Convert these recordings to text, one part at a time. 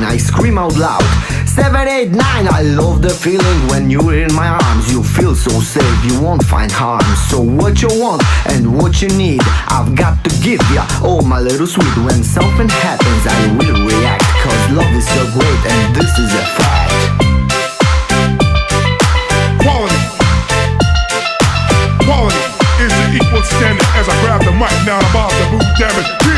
mine, I scream out loud. 789, I love the feeling when you're in my arms. You feel so safe, you won't find harm. So, what you want and what you need, I've got to give ya. Oh, my little sweet, when something happens, I will react. Cause love is so great, and this is a fact. Quality is the equal standard as I grab the mic. Now I'm about to boot damage.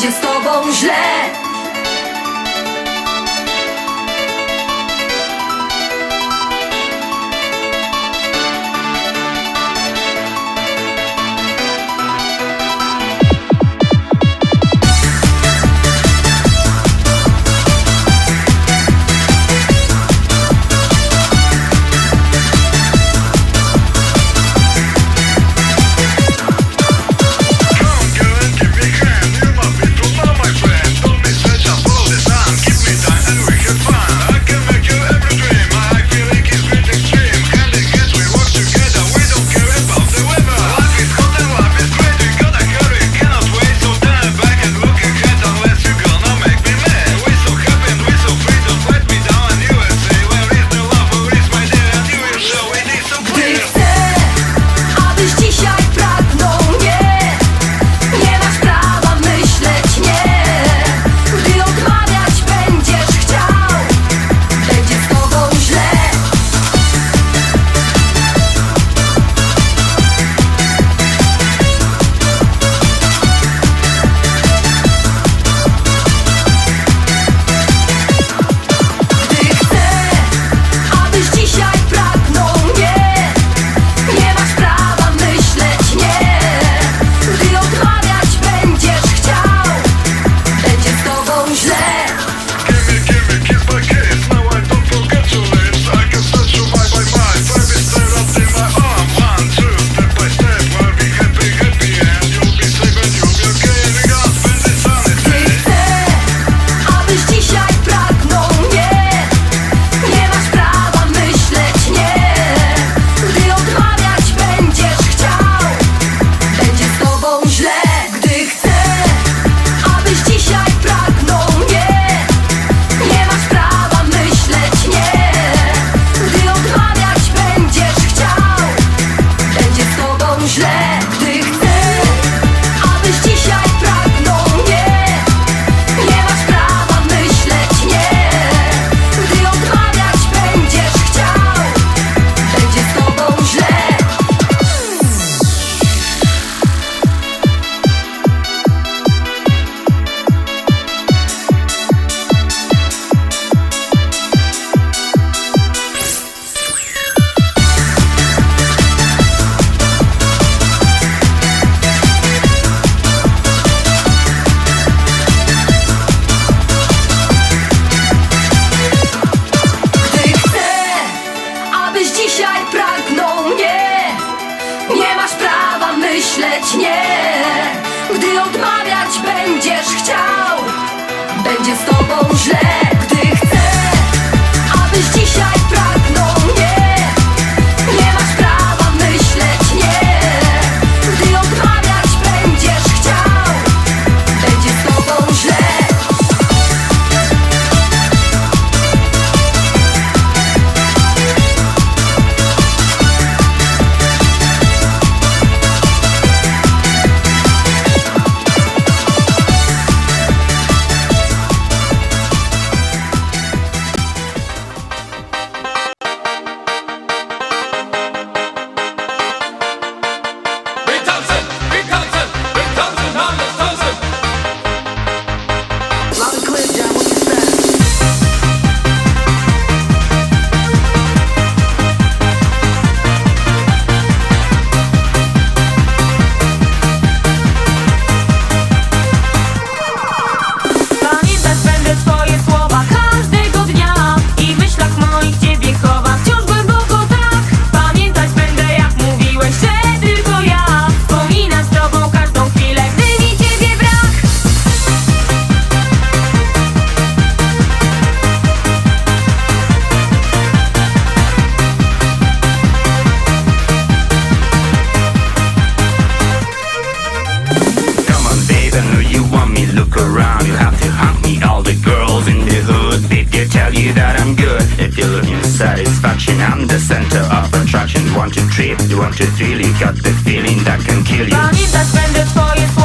będzie z tobą źle. House. the feeling that can kill you. Spend it for you.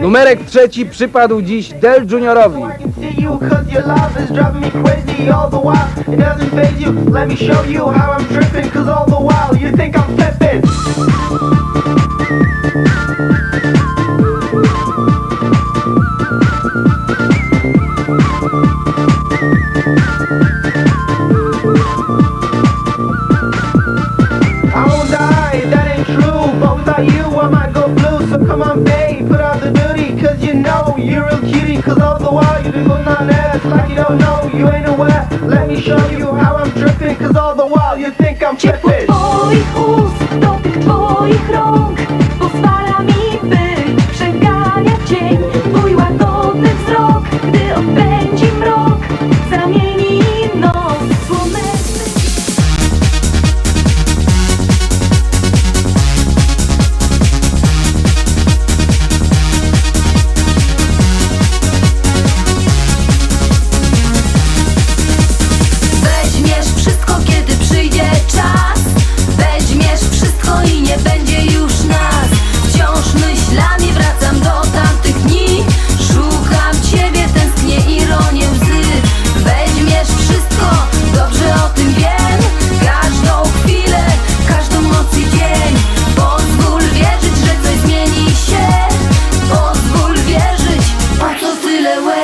Numerek trzeci przypadł dziś Del Juniorowi. Cutie, cause all the while you've been putting on ass like you don't know, you ain't aware. Let me show you how I'm tripping, cause all the while you think I'm tripping. Od twoich usów do tych twoich rąk